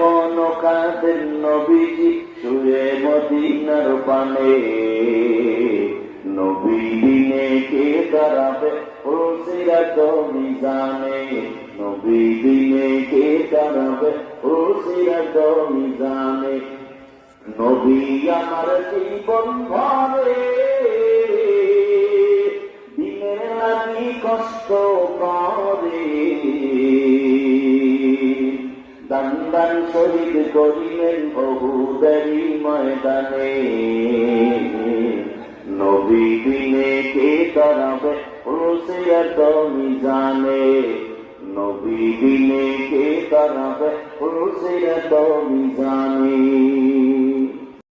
এখনও কাদের নবীজি শুয়ে মদিনার পানে। নবী দিনে কে দাঁড়াবে ও সিরাত মিজানে। নবী দিনে কে দাঁড়াবে ও সিরাত মিজানে। নবী আমার জীবন ভরে। দিনের লাগি কষ্ট করে দান শহীদ করিলেন বহুদারি ময়দানে। নবী দিনে কে দাঁড়াবে ওসিয়াত মিজানে নবী দিনে কে দাঁড়াবে ওসিয়াত মিজানে